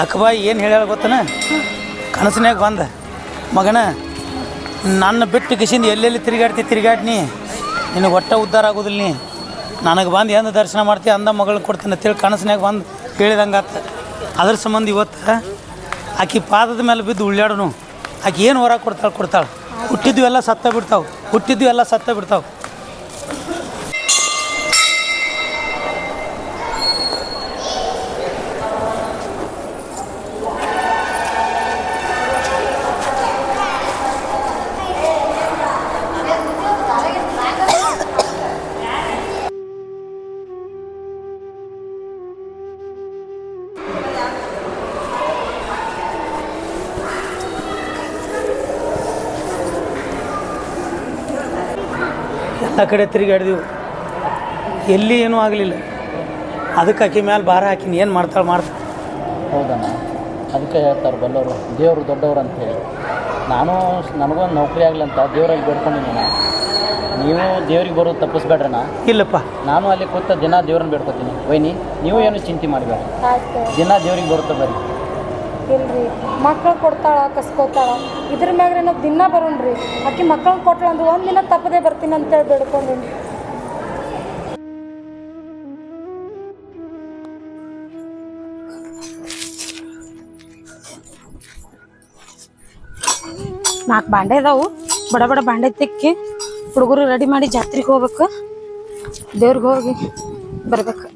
ಯಾಕಬಾ ಏನು ಹೇಳ್ಯಾಳ ಗೊತ್ತನ? ಕನಸಿನಾಗ ಬಂದ, ಮಗನ, ನನ್ನ ಬಿಟ್ಟು ಕಿಶಿಂದ ಎಲ್ಲೆಲ್ಲಿ ತಿರುಗಾಡ್ತಿ ತಿರುಗಾಡ್ನಿ? ನಿನಗೆ ಒಟ್ಟ ಉದ್ಧಾರ ಆಗೋದಿಲ್ಲ ನೀ. ನನಗೆ ಬಂದು ಎಂದು ದರ್ಶನ ಮಾಡ್ತಿ, ಅಂದ ಮಗಳನ್ನ ಕೊಡ್ತೀನಿ ಅಂತೇಳಿ ಕನಸಿನಾಗ ಬಂದು ಕೇಳಿದಂಗಾತ. ಅದ್ರ ಸಂಬಂಧ ಇವತ್ತು ಆಕೆ ಪಾದದ ಮೇಲೆ ಬಿದ್ದು ಉಳ್ಳಾಡನು. ಆಕೆ ಏನು ಹೊರ ಕೊಡ್ತಾಳೆ ಕೊಡ್ತಾಳೆ. ಹುಟ್ಟಿದ್ದು ಎಲ್ಲ ಸತ್ತ ಬಿಡ್ತಾವೆ. ಹುಟ್ಟಿದ್ದು ಎಲ್ಲ ಸತ್ತ ಬಿಡ್ತಾವೆ. ಎಲ್ಲ ಕಡೆ ತಿರುಗಾಡಿದೆವು ಎಲ್ಲಿ ಏನೂ ಆಗಲಿಲ್ಲ. ಅದಕ್ಕೆ ಆಕಿ ಮೇಲೆ ಭಾರ ಹಾಕಿನಿ ಏನು ಮಾಡ್ತಾಳೆ ಮಾಡ್ತಾಳೆ ಹೌದಣ್ಣ ಅದಕ್ಕೆ ಹೇಳ್ತಾರೆ ಬಲ್ಲವರು ದೇವರು ದೊಡ್ಡವರು ಅಂತ ಹೇಳಿ. ನಾನು ನನಗೊಂದು ನೌಕರಿ ಆಗಲಿ ಅಂತ ದೇವರಲ್ಲಿ ಬೇಡ್ಕೊಂಡಿದ್ದೀನಿ ನೀವು ದೇವ್ರಿಗೆ ಬರೋದು ತಪ್ಪಿಸ್ಬೇಡ್ರಣ ಇಲ್ಲಪ್ಪ. ನಾನು ಅಲ್ಲಿ ಕೂತ ದಿನ ದೇವ್ರನ್ನ ಬೇಡ್ಕೊತೀನಿ. ವೈನಿ ನೀವು ಏನು ಚಿಂತೆ ಮಾಡಬೇಡ. ದಿನ ದೇವ್ರಿಗೆ ಬರುತ್ತೆ ಬರ್ರಿ. ಇಲ್ರಿ ಮಕ್ಳು ಕೊಡ್ತಾಳ, ಕಸ್ಕೋತಾಳ. ಇದ್ರ ಮ್ಯಾಗ್ರೆ ನಾವು ದಿನ ಬರೋಣ್ರಿ. ಆಕಿ ಮಕ್ಕಳನ್ನ ಕೊಟ್ಟಳ ಅಂದ್ರೆ ಒಂದು ದಿನ ತಪ್ಪದೆ ಬರ್ತೀನಿ ಅಂತೇಳಿ ಬೇಡ್ಕೊಂಡೀನಿ. ನಾಲ್ಕು ಬಾಂಡೆ ಅದಾವು ಬಡ ಬಡ ಬಾಂಡೆ ತಿಕ್ಕಿ ಹುಡುಗರು ರೆಡಿ ಮಾಡಿ ಜಾತ್ರೆಗೆ ಹೋಗ್ಬೇಕು. ದೇವ್ರಿಗೆ ಹೋಗಿ ಬರ್ಬೇಕು.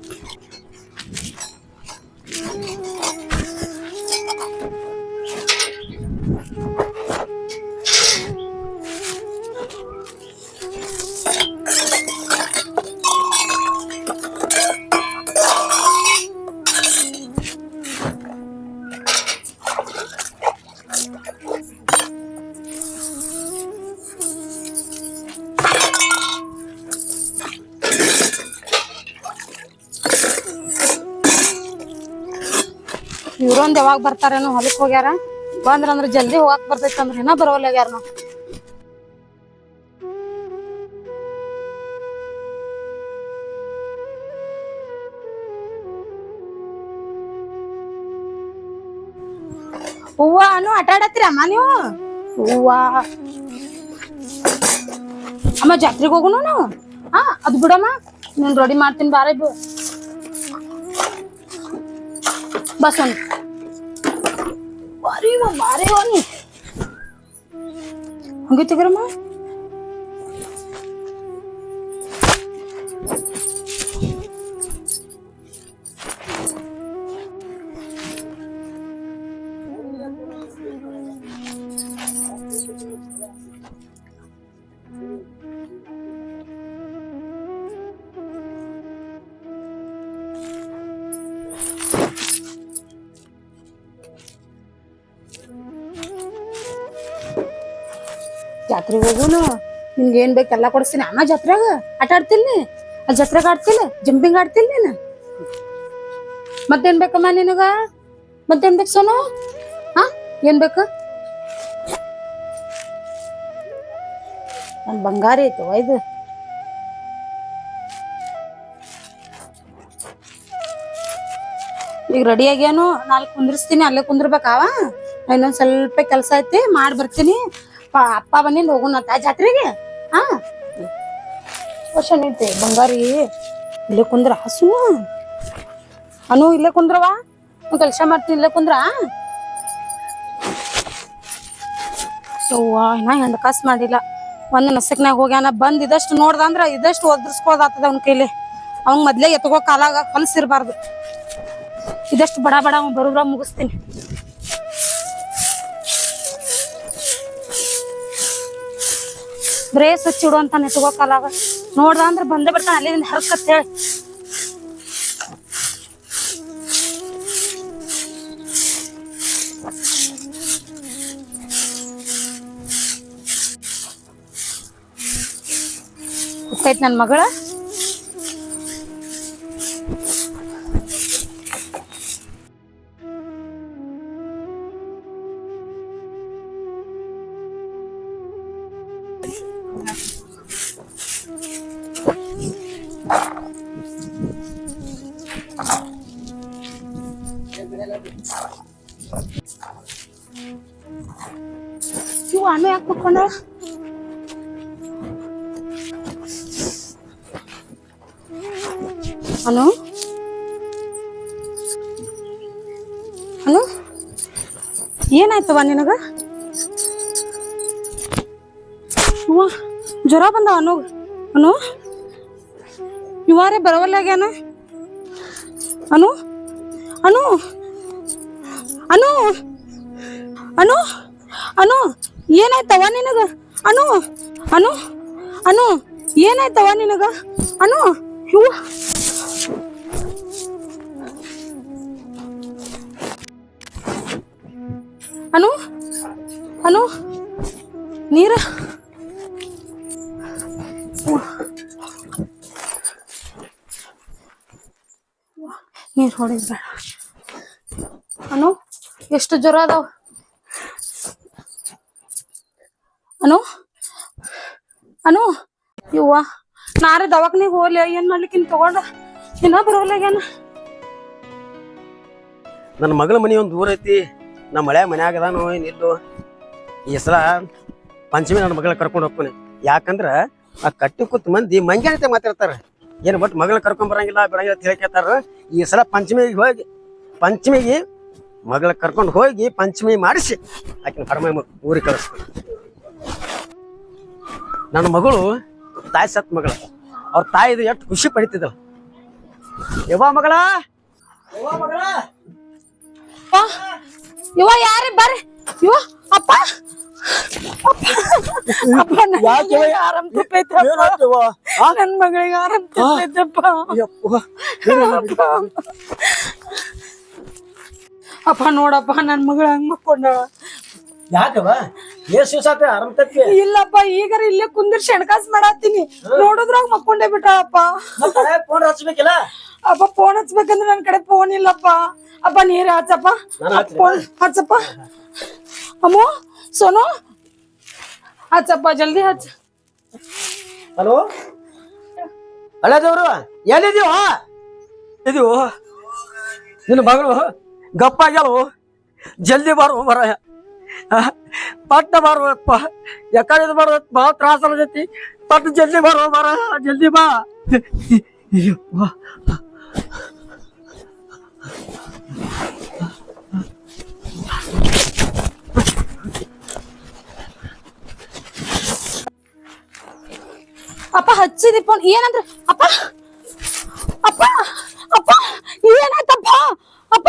ಇವ್ರೊಂದ್ ಯಾವಾಗ ಬರ್ತಾರೇನೋ ಹೊಲಕ್ ಹೋಗ್ಯಾರ. ಬಂದ್ರ ಅಂದ್ರ ಜಲ್ದಿ ಹೋಗಾಕ್ ಬರ್ತೈತಿ ಅಂದ್ರ ಏನ ಬರೋಲ್ಲ ಯಾರ ನಾವು. ಹೂವ ಆಟ ಅಮ್ಮ ನೀವು? ಹೂವ. ಅಮ್ಮ ಜಾತ್ರೆಗೆ ಹೋಗುನು ನಾವು? ಹಾ, ಅದು ಬಿಡಮ್ಮ, ನೀನ್ ರೆಡಿ ಮಾಡ್ತೀನಿ ಬಾರೆ ಬಿ ಬಸ್ ಒಂದು ಬಾರಿ ಜಾತ್ರೆಗೆ ಹೋಗುನು ನಿಮ್ಗೆ ಏನ್ ಬೇಕು ಎಲ್ಲ ಕೊಡಿಸ್ತೀನಿ. ಅಮ್ಮ ಜಾತ್ರೆಗ ಆಟ ಆಡ್ತೀನಿ ಅಲ್ಲಿ ಜಾತ್ರೆಗೆ ಆಡ್ತಿಲ್ಲ? ಜಂಪಿಂಗ್ ಆಡ್ತಿಲ್ಲ ನೀನು? ಮತ್ತೇನ್ ಬೇಕಮ್ಮ ನಿನಗ? ಮತ್ತೇನ್ ಬೇಕು ಸೋನು? ಹಾ? ಏನ್ ಬೇಕು? ನನ್ ಬಂಗಾರ ಐತವ ಇದು. ಈಗ ರೆಡಿ ಆಗ್ಯಾನು? ನಾಲ್ಕು ಕುಂದ್ರಿಸ್ತೀನಿ, ಅಲ್ಲೇ ಕುಂದ್ರಬೇಕಾವ ಇನ್ನೊಂದ್ ಸ್ವಲ್ಪ ಕೆಲಸ ಐತಿ, ಮಾಡಿ ಬರ್ತೀನಿ. ಪ- ಅಪ್ಪ ಬಂದಿಂದ ಹೋಗೋಣ ಅಂತ ಜಾತ್ರೆಗೆ? ಹಾ? ವರ್ಷ ನಿಂತೆ ಬಂಗಾರಿ. ಇಲ್ಲೇ ಕುಂದ್ರ ಹಸು. ಅನು ಇಲ್ಲೇ ಕುಂದ್ರವ? ಕೆಲಸ ಮಾಡ್ತೀನಿ, ಇಲ್ಲೇ ಕುಂದ್ರ? ಯವ್ವ ನಾ ಹೆಂಡ್ ಕಾಸ್ ಮಾಡಿಲ್ಲ. ಒಂದ್ ನಸಕ್ನಾಗ ಹೋಗ್ಯಾನ, ಬಂದ್ ಇದಷ್ಟು ನೋಡ್ದ ಅಂದ್ರ ಇದಷ್ಟು ಒದರ್ಸ್ಕೋದಾತದ ಅವ್ನ ಕೈಲಿ. ಅವ್ನ್ ಮೊದ್ಲೇ ಎತ್ಕೋ ಕಾಲಾಗ ಕಲ್ಸಿರ್ಬಾರ್ದು ಇದಷ್ಟು ಬಡ ಬಡ ಅವ್ನ್ ಬರುದ್ರ ಮುಗಿಸ್ತೀನಿ. ಬರೇ ಸ್ವಚ್ಛ ಅಂತ ನೆಟ್ಗೋ ಅವ ನೋಡ್ದ ಅಂದ್ರೆ ಬಂದೇ ಬಿಡ್ತಾನ ಅಲ್ಲಿಂದ ಹರ್ಕತ್ ಹೇಳಿ. ನನ್ನ ಮಗಳ? ಮಾಡ್ಕೊಂಡ ಹಲೋ ಹಲೋ ಏನಾಯ್ತವ ನಿನಗ? ಹ್ಞೂ ಜ್ವರ ಬಂದವ ಅನು ಅನು? ಇವಾರೇ ಬರವಲ್ಲಾಗ್ಯಾನ ಅನು? ಅನು ಅನು, ಏನಾಯ್ತವ ನಿನಗ? ಅನು ಇವ್ವ ಅನು ಅನು, ನೀರ. ನೀರು ಹೊಡಿದ್ ಬೇಡ. ಅನು, ಎಷ್ಟು ಜ್ವರ ಅದಾವ? ಅನು ಅನು ಇವ್ವ ನಾರೇ ದವಾಖಾನಿಗೆ ಹೋಗ್ಲಿ, ಏನ್ ಮಾಡ್ಲಿಕ್ಕಿನ್ ತಗೊಂಡ? ಇನ್ನ ಬರೋಲ್ಲಾಗ್ಯಾನ ನನ್ನ ಮಗಳ ಮನೆ ಒಂದು ದೂರ ಐತಿ ನಮ್ಮ ಮಳೆ ಮನ್ಯಾಗ ಅದಾನೋ ಈ ಸಲ ಪಂಚಮಿ ನನ್ನ ಮಗಳ ಕರ್ಕೊಂಡು ಹೋಗ್ತಾನೆ. ಯಾಕಂದ್ರ ಆ ಕಟ್ಟಿ ಕೂತ್ ಮಂದಿ ಮಂಗ್ಯಾನತೆ ಮಾತಾಡ್ತಾರ. ಏನು ಬಟ್ ಮಗಳ ಕರ್ಕೊಂಡ್ ಬರಂಗಿಲ್ಲ, ಬಿಡಂಗಿಲ್ಲ ಅಂತ ಹೇಳ್ಕೇತಾರ ಈ ಸಲ ಪಂಚಮಿಗೆ ಹೋಗಿ, ಪಂಚಮಿಗೆ ಮಗಳ ಕರ್ಕೊಂಡು ಹೋಗಿ ಪಂಚಮಿ ಮಾಡಿಸಿ, ಆಕಿನ ಹರಮ ಊರಿಗೆ ಕಳಿಸ್ತಾನೆ. ನನ್ನ ಮಗಳು ತಾಯಿ ಸತ್ ಮಗಳು. ಅವ್ರ ತಾಯಿದು ಎಷ್ಟು ಖುಷಿ ಪಡಿತಿದ್ದಳು. ಯವ್ವ ಮಗಳ? ಯವ್ವ ಮಗಳ? ಅಪ್ಪ ಇವ ಯಾರೇ ಬರ್ರಿ. ಇವ ಅಪ್ಪ. ಯಾಕೆ? ಮಗಳಿಗೆ ಆರಾಮ್ ತಪ್ಪೈತಪ್ಪ ನನ್ ಮಗಳಿಗೆ ಆರಾಮ್ ತಪ್ಪೈತಪ್ಪ ಅಪ್ಪ. ಅಪ್ಪ ನೋಡಪ್ಪ ನನ್ ಮಗಳ ಹಂಗ್ ಮಕ್ಕೊಂಡಾಳ. ಯಾಕವ ಏಸ್ ದಿವಸ ಆತ ಆರಾಮ್ ತಪ್ಪಿ ಇಲ್ಲಪ್ಪ ಈಗಾರ ಇಲ್ಲೇ ಕುಂದಿರ್ಸಿ ಶೆಣಕಾಸ್ ಮಾಡತ್ತೀನಿ. ನೋಡಿದ್ರಾಗ ಮಕ್ಕೊಂಡೇ ಬಿಟ್ಟಾಳಪ್ಪ ಮತ್ತೆ ಫೋನ್ ಹಚ್ಬೇಕಿಲ್ಲ? ಅಪ್ಪ ಫೋನ್ ಹಚ್ಬೇಕಂದ್ರೆ ನನ್ ಕಡೆ ಫೋನ್ ಇಲ್ಲಪ್ಪ. ಅಪ್ಪ ನೀರ್ ಹಚ್ಚಪ್ಪ ಫೋನ್ ಹಚ್ಚಪ್ಪ ಅಮ್ಮ ಸೋನು. ಹಚ್ಚಪ್ಪ ಜಲ್ದಿ ಹಚ್ಚ ಹಲೋ ಅಳದವ್ರು ಎಲ್ಲಿದೀವ ಇದೀವೋ ನಿನ್ನ ಮಗಳು ಗಪ್ಪ ಆಗ್ಯಾಳು? ಜಲ್ದಿ ಬಾರು ಬರ ಪಟ್ಟ ಬಾರಪ್ಪ ಯಾಕಡೆ ಬಾರ ಭಾಳ ತ್ರಾಸ ಆಗತೈತಿ ಪಟ್ಟ ಜಲ್ದಿ ಬಾರೋ ಬರ ಜಲ್ದಿ ಬಾ ಅಯ್ಯಪ್ಪ. ಅಪ್ಪ ಹಚ್ಚಿದಿ ಫೋನ್ ಏನಂದ್ರ ಅಪ್ಪ ಅಪ್ಪ ಅಪ್ಪ ಏನಾಯ್ತಪ್ಪ ಅಪ್ಪ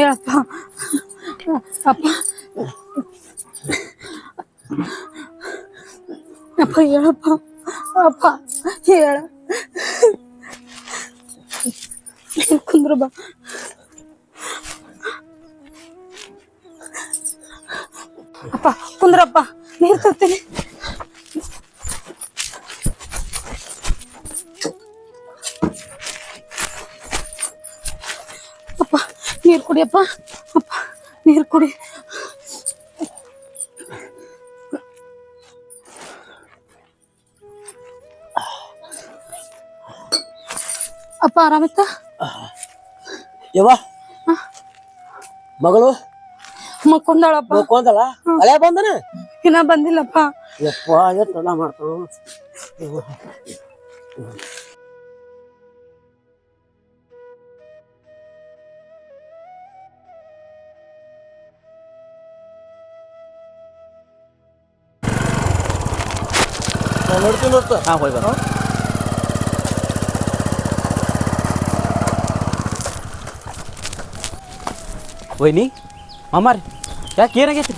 Et à pas. À pas. Il Il. ಆರಾಮಿತ್ತ ಯವ್ವ. ಮಗಳು? ಮಕ್ಕೊಂದಳಪ್ಪ. ಮಕ್ಕೊಂದಳ? ಹಳೆ ಬಂದನ? ಇನ್ನ ಬಂದಿಲ್ಲಪ್ಪ. ಯಪ್ಪ ಎಷ್ಟೆಲ್ಲ ಮಾಡ್ತಾವ ನೋಡ್ತೀನಿ ನೋಡ್ತಾ. ಹಾ ಹೋಗಿ ಬರ ವೈನಿ ಮಾಮಾರಿ ಯಾಕೆ ಏನಾಗೈತಿ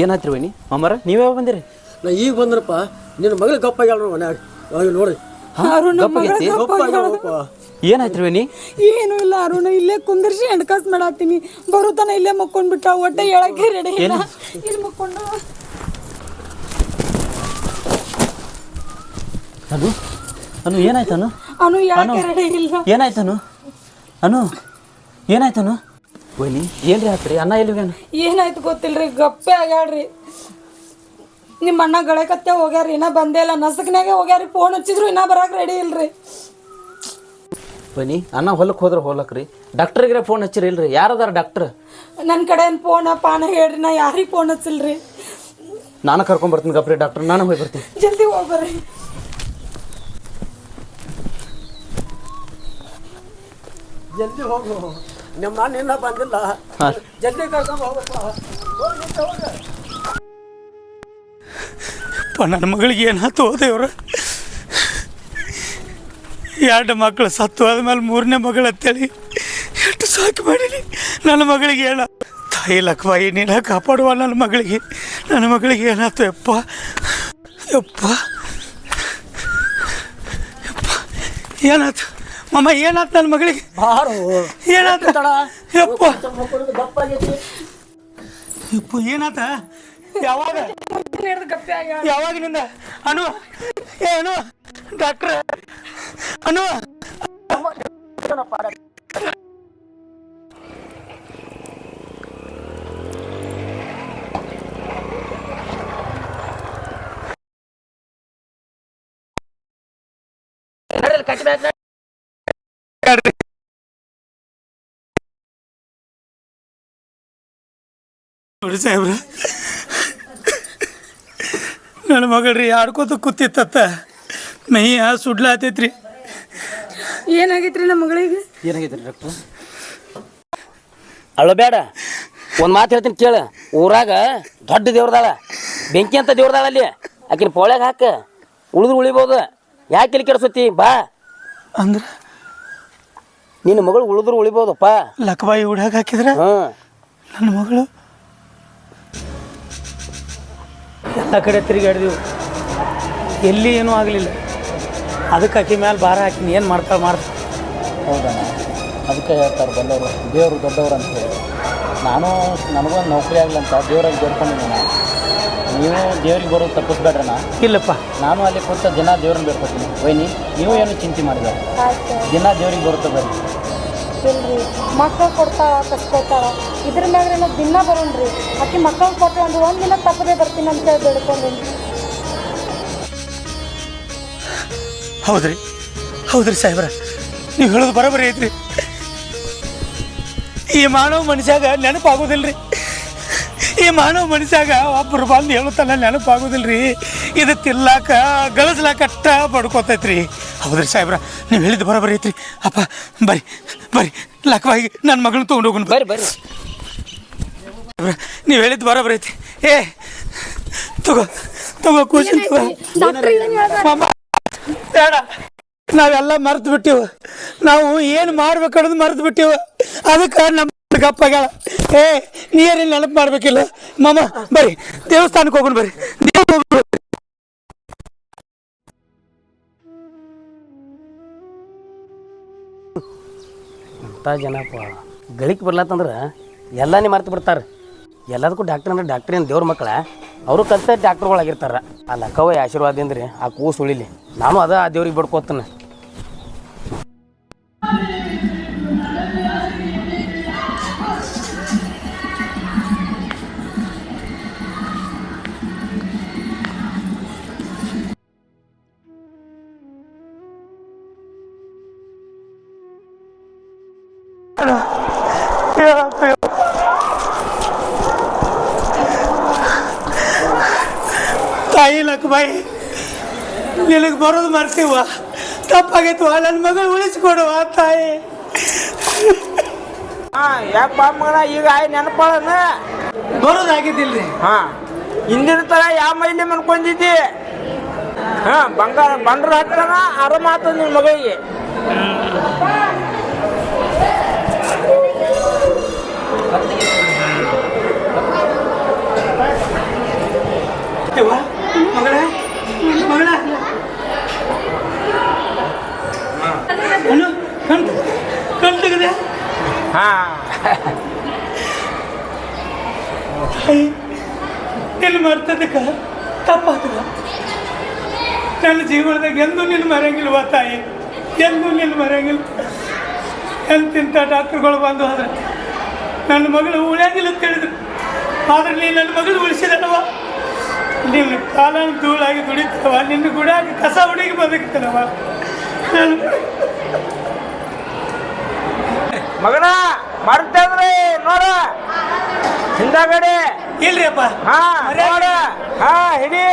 ಏನಾಯ್ತು ವೈನಿ ಮಾಮಾರ ನೀವೇ ಬಂದಿರಿ? ನಾ ಈಗ ಬಂದ್ರಪ್ಪ ನಿನ್ನ ಮಗಳು ಗಪ್ಪಾಗ್ಯಾಳ ಮನ್ಯಾಗ. ಅವಾಗ ನೋಡಿ ಗಪ್ಪಗೈತಿ ಗಪ್ಪಾಗ್ಯಾಳಪ್ಪ ಏನಾಯ್ತು ವೈನಿ? ಏನು ಇಲ್ಲ ಅರುಣ ಇಲ್ಲೇ ಕುಂದರ್ಸಿ ಹೆಣ್ಕಾಸ್ ಮಾಡಾತೀನಿ ಬರುತ್ತಾನ ಇಲ್ಲೇ ಮಕ್ಕೊಂಡ್ಬಿಟ್ಟ ಹೊಟ್ಟೆ ಹೇಳಕ್ಕೆ ರೆಡಿ ಇಲ್ಲ. ಇಲ್ಲಿ ಮಕ್ಕೊಂಡು. ಅನು ಅನು ಏನಾಯ್ತು ಅನು? ಯಾಕೆ ರೆಡಿ ಇಲ್ಲ? ಏನಾಯ್ತು ಅನು? ಅನು ಏನಾಯ್ತು ಅನು? ವೈನಿ ಏನ್ರಿ ಆತ್ರಿ? ಅನ್ನ ಎಲ್ಲಿಗೇನು ಏನಾಯ್ತು ಗೊತ್ತಿಲ್ರಿ ಗಪ್ಪೆ ಆಗ್ಯಾಡ್ರಿ ನಿಮ್ಮ ಅಣ್ಣ ಗಳಕತ್ತೆ ಹೋಗ್ಯಾರ ಇನ್ನ ಬಂದೇ ಇಲ್ಲ. ನಸಕ್ನಾಗೆ ಹೋಗ್ಯಾರಿ ಫೋನ್ ಹಚ್ಚಿದ್ರು ಇನ್ನ ಬರಾಕ್ ರೆಡಿ ಇಲ್ರಿ. ಬನ್ನಿ ಅಣ್ಣ ಹೊಲಕ್ಕೆ ಹೋದ್ರೆ ಹೋಲಕ್ರಿ. ಡಾಕ್ಟ್ರಿಗೆ ಫೋನ್ ಹಚ್ಚಿರಿ ಇಲ್ರಿ? ಯಾರದಾರ ಡಾಕ್ಟ್ರ್? ನನ್ನ ಕಡೆ ಫೋನ ಪಾನ ಹೇಳ್ರಿ ನಾ ಯಾರಿಗೆ ಫೋನ್ ಹಚ್ಚಿಲ್ರಿ. ನಾನು ಕರ್ಕೊಂಡ್ ಬರ್ತೀನಿ ಗಪ್ರಿ ಡಾಕ್ಟರ್ ನಾನು ಹೋಗಿ ಬರ್ತೀನಿ. ಜಲ್ದಿ ಹೋಗ್ಬರ್ರಿ ಜಲ್ದಿ ಹೋಗು. ನಿಮ್ಮ ಅಣ್ಣ ಇನ್ನೂ ಬಂದಿಲ್ಲ ಜಲ್ದಿ ಕರ್ಕೊಂಡು ಹೋಗಪ್ಪ ನನ್ನ ಮಗಳಿಗೆ ಏನಾಯ್ತು ದೇವ್ರ ಎರಡು ಮಕ್ಕಳು ಸತ್ತು ಆದ್ಮೇಲೆ ಮೂರನೇ ಮಗಳು ಅಂತೇಳಿ ಎಷ್ಟು ಸಾಕು ಮಾಡೀನಿ. ನನ್ನ ಮಗಳಿಗೆ ಹೇಳ ತಾಯಿ ಲಕ್ವಾಯಿ ನೀನ ಕಾಪಾಡುವ ನನ್ನ ಮಗಳಿಗೆ. ನನ್ನ ಮಗಳಿಗೆ ಏನಾಯ್ತು ಯಪ್ಪ? ಯಪ್ಪ? ಯಪ್ಪ ಏನಾಯ್ತು ಮಮ್ಮ ಏನಾತ ನನ್ನ ಮಗಳಿಗೆ? ಬಾರು. ಏನಾಯ್ತು ಯಪ್ಪ. ಯಪ್ಪ ಏನಾತ? ಯಾವಾಗ? ಯಾವಾಗಿನಿಂದ ಅನು ಏ ಅನು ಡಾಕ್ಟ್ರ ಅನು. ನೋಡಿ ಸಾಹೇಬ್ರ ನನ್ನ ಮಗಳ್ರಿ ಆಡ್ಕೋತ ಕೂತಿತ್ತ ಮೈಯ ಸುಡ್ಲಾತೈತ್ರಿ ಏನಾಗೈತ್ರಿ ನಮ್ಮ ಮಗಳಿಗೆ? ಏನಾಗೈತೆ ಡಾಕ್ಟ್ರ್ ಅಳಬೇಡ ಒಂದು ಮಾತು ಹೇಳ್ತೀನಿ ಕೇಳು. ಊರಾಗ ದೊಡ್ಡ ದೇವ್ರದಾಳ ಬೆಂಕಿ ಅಂತ ದೇವ್ರದಾಳ ಅಲ್ಲಿ. ಆಕಿನ ಪೋಳ್ಯಾಗ ಹಾಕ ಉಳಿದ್ರು ಉಳಿಬೋದು. ಯಾಕೆ ಇಲ್ಲಿ ಕೆಡ್ಸತಿ? ಬಾ. ಅಂದ್ರ? ನಿನ್ನ ಮಗಳು ಉಳಿದ್ರು ಉಳಿಬೋದಪ್ಪ. ಲಕ್ಬಾಯಿ ಹುಡ್ಯಾಗ ಹಾಕಿದ್ರ? ಹಾಂ. ನನ್ನ ಮಗಳು? ಎಲ್ಲ ಕಡೆ ತಿರುಗಾಡಿದೆವು ಎಲ್ಲಿ ಏನೂ ಆಗಲಿಲ್ಲ. ಅದಕ್ಕೆ ಆಕಿ ಮೇಲೆ ಭಾರ ಹಾಕಿನಿ ಏನು ಮಾಡ್ತಾ ಮಾಡ್ತಾ ಹೌದಣ್ಣ ಅದಕ್ಕೆ ಹೇಳ್ತಾರೆ ಬಂದವರು ದೇವರು ದೊಡ್ಡವರು ಅಂತ ಹೇಳಿ. ನಾನು ನನಗೊಂದು ನೌಕರಿ ಆಗ್ಲಂತ ದೇವ್ರಾಗಿ ಬೇಡ್ಕೊಂಡಿದ್ದೀನಿ ನೀವು ದೇವ್ರಿಗೆ ಬರೋದು ತಪ್ಪಿಸ್ಬೇಡ್ರಣ ಇಲ್ಲಪ್ಪ. ನಾನು ಅಲ್ಲಿ ಕೂತ ದಿನ ದೇವ್ರನ್ನ ಬೇಡ್ಕೊತೀನಿ. ವೈನಿ ನೀವು ಏನು ಚಿಂತೆ ಮಾಡಿದ ದಿನ ದೇವ್ರಿಗೆ ಬರುತ್ತೆ ಬರ್ರಿ ಇಲ್ರಿ ಮಕ್ಕಳು ಕೊಡ್ತಾ ಕಸ್ಕೊತಾಳ ಇದ್ರ ಮ್ಯಾಗ್ರೆ ನಾವು ದಿನ ಬರೋಣ್ರಿ. ಅಕ್ಕಿ ಮಕ್ಕಳು ಕೊಟ್ಟು ಒಂದು ಒಂದ್ ದಿನ ತಪ್ಪದೆ ಬರ್ತೀನಿ ಅಂತ ಹೇಳಿ ಬೇಡ್ಕೊಂಡೇನಿ ಹೌದ್ರಿ. ಹೌದ್ರಿ ಸಾಹೇಬ್ರ. ನೀವು ಹೇಳೋದು ಬರೋಬರಿ ಐತ್ರಿ. ಈ ಮಾನವ ಮನುಷ್ಯಾಗ ನೆನಪಾಗೋದಿಲ್ಲರಿ ಈ ಮಾನವ ಮನುಷ್ಯಾಗ ಒಬ್ಬರು ಬಂದು ಹೇಳುತ್ತಲ್ಲ ನೆನಪಾಗೋದಿಲ್ಲರಿ ಇದು ತಿಲ್ಲಾಕ ಗಳಿಸ್ಲಾಕ ಅಷ್ಟ ಬಡ್ಕೋತೈತ್ರಿ ಹೌದ್ರಿ ಸಾಹೇಬ್ರ ನೀವು ಹೇಳಿದ್ ಬರೋಬರಿ ಐತ್ರಿ. ಅಪ್ಪ ಬರ್ರಿ ಬರ್ರಿ. ಲಕ್ವಾಗಿ ನನ್ನ ಮಗಳನ್ನ ತೊಗೊಂಡು ಹೋಗೋಣ ಬರ್ರಿ. ಬರ್ರಿ ನೀವು ಹೇಳಿದ್ ಬರೋಬರಿ ಐತಿ ಏ ತಗೋ ತಗೋ ಕೂಸಿನ ತಗೋ. ಮಾಮ ಬೇಡ. ನಾವೆಲ್ಲ ಮರ್ತು ಬಿಟ್ಟಿವು ನಾವು ಏನು ಮಾಡ್ಬೇಕನ್ನೋದು ಮರ್ತು ಬಿಟ್ಟಿವು ಅದಕ್ಕೆ ನಮ್ಮ ಗಾಳ ಏ ನೀರಲ್ಲಿ ನೆನಪು ಮಾಡ್ಬೇಕಿಲ್ಲ? ಮಾಮ ಬರ್ರಿ. ದೇವಸ್ಥಾನಕ್ಕೆ ಹೋಗೋಣ ಬರ್ರಿ. ದೇವ್ರ ಅಂತ ಜನಪ್ಪ ಗಳಿಕೆ ಬರ್ಲತ್ತಂದ್ರೆ ಎಲ್ಲನೇ ಮರ್ತು ಬಿಡ್ತಾರೆ. ಎಲ್ಲದಕ್ಕೂ ಡಾಕ್ಟ್ರ್ ಅಂದ್ರೆ ಡಾಕ್ಟ್ರ್ ಏನು ದೇವ್ರ ಮಕ್ಕಳ? ಅವರು ಕಲಿತ ಡಾಕ್ಟ್ರುಗಳಾಗಿರ್ತಾರೆ ಆ ಲಕ್ಕವ ಆಶೀರ್ವಾದ ರೀ ಆ ಕೂಸು ಉಳಿಲಿ. ನಾನು ಅದ ಆ ದೇವ್ರಿಗೆ ಬಿಡ್ಕೋತಾನೆ. ನಿನಗೆ ಬರೋದು ಮರ್ತೀವ ತಪ್ಪಾಗೈತವ ನನ್ನ ಮಗಳು ಉಳಿಸ್ಕೊಡುವ ತಾಯಿ. ಹಾ ಯಾಕ ಮಗನ ಈಗ ಆಯ್ ನೆನಪಾಳನ? ಬರೋದಾಗಿದ್ದಿಲ್ರಿ. ಹಾ ಹಿಂದಿನ ತರ ಯಾವ ಮೈಲಿ ಮನ್ಕೊಂಡಿದ್ದಿ? ಹಾ ಬಂಗಾರ ಬಂಡ್ರ ಹತ್ತನ ಅರ ಮಾತ ನಿನ್ ಮಗಳಿಗೆ ಯವ್ವ ಮಗಳ ಮಗಳ ಅನು ಕಣ್ ಕಣ್ ತೆಗೆದೆ ಹಾ. ನಿನ್ನ ಮರ್ತದಕ್ಕ ತಪ್ಪಾತದ? ನನ್ನ ಜೀವನದಾಗ ಎಂದೂ ನಿನ್ನ ಮರೆಯಂಗಿಲ್ವ ತಾಯಿ. ಎಂದೂ ನಿನ್ನ ಮರೆಯಂಗಿಲ್ಲ. ಎಂತಿಂಥ ಡಾಕ್ಟ್ರುಗಳು ಬಂದು ಆದ್ರೆ ನನ್ನ ಮಗಳು ಉಳಿಯಂಗಿಲ್ಲ ಅಂತ ಹೇಳಿದ್ರು. ಆದ್ರೆ ನೀನು ನನ್ನ ಮಗಳು ಉಳಿಸಿದನವ ನಿನ್ನ ಕಾಲನ ಧೂಳಾಗಿ ದುಡಿತವ ನಿನ್ನ ಗುಡಾಗಿ ಕಸ ಹುಡುಗಿ ಬದುಕ್ತಾನವ ಮಗನ ಮರ್ತಂದ್ರಿ ನೋಡ. ಹಿಂದಾಗಡೆ. ಇಲ್ರಿ ಅಪ್ಪ. ಹಾ ನೋಡ. ಹಾ ಹಿಡಿ.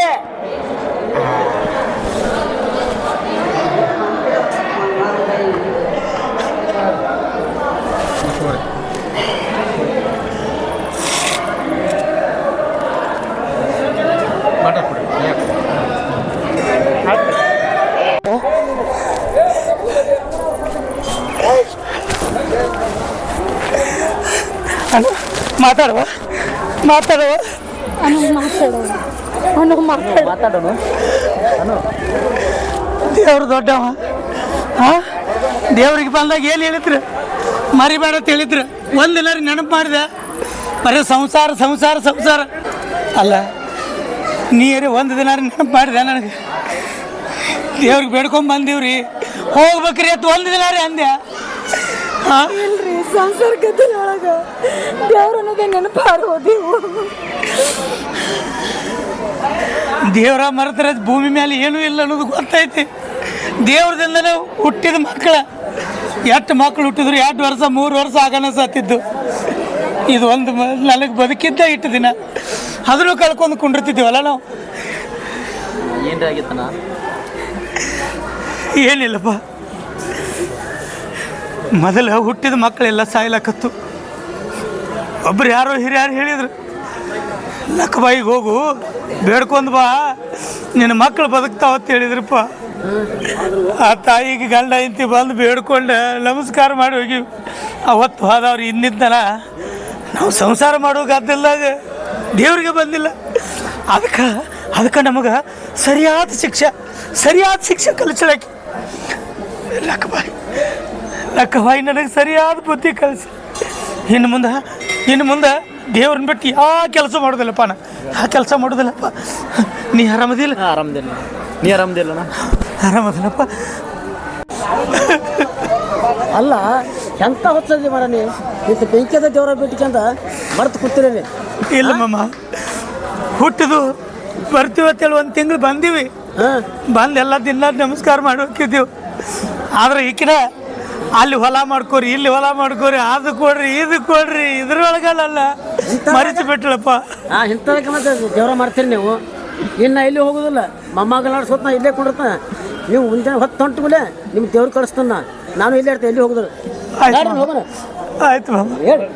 ಅನು ಮಾತಾಡುವ. ಮಾತಾಡುವ. ಅನು ಮಾತಾಡೋ. ಅನು ಮಾತಾಡೋ. ದೇವ್ರು ದೊಡ್ಡವ. ಹಾಂ ದೇವ್ರಿಗೆ ಬಂದಾಗ ಏನು ಹೇಳಿದ್ರು? ಮರಿಬೇಡ ಅಂತ ಹೇಳಿದ್ರು. ಒಂದಿನ ನೆನಪು ಮಾಡಿದೆ. ಬರೀ ಸಂಸಾರ ಸಂಸಾರ ಸಂಸಾರ. ಅಲ್ಲ ನೀರು ಒಂದು ದಿನ ನೆನಪು ಮಾಡಿದೆ ನನಗೆ. ದೇವ್ರಿಗೆ ಬೇಡ್ಕೊಂಡ್ ಬಂದೀವ್ರಿ. ಹೋಗ್ಬೇಕ್ರಿ ಅಂತ ಒಂದು ದಿನ ರೀ ಅಂದೆ. ಹಾಂ ಇಲ್ರಿ. ಸಂಸಾರ ಗದ್ದಲೊಳಗ ದೇವ್ರ ಅನ್ನೋದೇ ದೇವರ ಮರೆತರೆ ಭೂಮಿ ಮೇಲೆ ಏನೂ ಇಲ್ಲ ಅನ್ನೋದು ಗೊತ್ತೈತಿ. ದೇವ್ರದಿಂದನೇ ಹುಟ್ಟಿದ ಮಕ್ಕಳ. ಎಷ್ಟು ಮಕ್ಕಳು ಹುಟ್ಟಿದ್ರು ಎರಡು ವರ್ಷ ಮೂರು ವರ್ಷ ಆಗನ ಸತ್ತಿದ್ದು ಇದು ಒಂದು ನನಗೆ ಬದುಕಿದ್ದ ಇಟ್ಟು ದಿನ. ಅದನ್ನು ಕಳ್ಕೊಂಡು ಕುಂಡಿರ್ತಿದ್ದೀವಲ್ಲ ನಾವು. ಏನಾಗಿತ್ತನ ಏನಿಲ್ಲಪ್ಪ. ಮೊದಲು ಹುಟ್ಟಿದ ಮಕ್ಕಳೆಲ್ಲ ಸಾಯ್ಲಕತ್ತು. ಒಬ್ರು ಯಾರೋ ಹಿರಿಯಾರು ಹೇಳಿದ್ರು ಲಕ್ಕಬಾಯಿಗೆ ಹೋಗು, ಬೇಡ್ಕೊಂಡು ಬಾ, ನಿನ್ನ ಮಕ್ಕಳು ಬದುಕ್ತಾವ ಅಂತ ಹೇಳಿದ್ರಪ್ಪ. ಆ ತಾಯಿಗೆ ಗಂಡ ಇಂತಿ ಬಂದು ಬೇಡ್ಕೊಂಡು, ನಮಸ್ಕಾರ ಮಾಡಿ ಹೋಗಿ. ಅವತ್ತು ಹೋದವ್ರು ಇನ್ನಿದ್ದನ ನಾವು ಸಂಸಾರ ಮಾಡೋ ಗದ್ದಲ್ದಾಗ ದೇವ್ರಿಗೆ ಬಂದಿಲ್ಲ. ಅದಕ್ಕೆ ಅದಕ್ಕೆ ನಮಗೆ ಸರಿಯಾದ ಶಿಕ್ಷೆ ಸರಿಯಾದ ಶಿಕ್ಷೆ ಕಲಿಸ್ಲಾಕಿ ಲಕ್ಕಬಾಯಿ ಲಕ್ಕಬಾಯಿ ನನಗೆ ಸರಿಯಾದ ಬುದ್ಧಿ ಕಲಿಸಿ. ಇನ್ನು ಮುಂದೆ ಇನ್ನು ಮುಂದೆ ದೇವ್ರನ್ನ ಬಿಟ್ಟು ಯಾವ ಕೆಲಸ ಮಾಡೋದಿಲ್ಲಪ್ಪ ನಾನು ಆ ಕೆಲಸ ಮಾಡೋದಿಲ್ಲಪ್ಪ. ನೀ ಆರಾಮದಿಲ್ಲ? ಆರಾಮದಿಲ್ಲ ನೀ. ಆರಾಮದಿಲ್ಲ ಆರಾಮದಿಲ್ಲಪ್ಪ. ಅಲ್ಲ ಎಂತ ಹೊತ್ತದಿ ಮರ ನೀ? ಇಂತ ಬೆಂಕಿಯದ ದೇವರ ಬಿಟ್ಟಿಕಂದ ಮರ್ತು ಕೂತಿರೇನಿ ಇಲ್ಲ ಮಮ್ಮ ಹುಟ್ಟಿದು ಬರ್ತೀವತ್ತೇಳಿ ಒಂದು ತಿಂಗಳು ಬಂದೀವಿ. ಹಾಂ. ಬಂದು ಎಲ್ಲ ದಿನ ನಮಸ್ಕಾರ ಮಾಡಿ ಹೋಗಿದ್ದೀವಿ ಆದ್ರೆ ಈಕಿನ ಅಲ್ಲಿ ಹೊಲ ಮಾಡ್ಕೋರಿ ಇಲ್ಲಿ ಹೊಲ ಮಾಡ್ಕೋರಿ ಅದು ಕೊಡ್ರಿ ಇದು ಕೊಡ್ರಿ ಇದ್ರೊಳಗಲ್ಲ ಮರಿತು ಬಿಟ್ಲಪ್ಪ ಆ ಇಂಥದಕ್ಕೆ ಮತ್ತೆ ದೇವರ ಮಾಡ್ತೀರಿ ನೀವು. ಇನ್ನು ಇಲ್ಲಿ ಹೋಗೋದಿಲ್ಲ. ಮೊಮ್ಮಗ ನಡ್ಸ್ಕೊತ ನಾ ಇಲ್ಲೇ ಕುಂಡಿರ್ತಾನೆ. ನೀವು ಮುಂಜಾನೆ ಹೊತ್ತು ಹೊಂಟು ಮೇಲೆ ನಿಮ್ಮ ದೇವ್ರು ಕಳಿಸ್ತಾನ. ನಾ. ನಾನು ಇಲ್ಲೇ ಇರ್ತೇನೆ ಎಲ್ಲಿ ಹೋಗುದಿಲ್ಲ. ಆಯ್ತು ಹೋಗೋಣ. ಆಯ್ತು ಹೇಳಿ.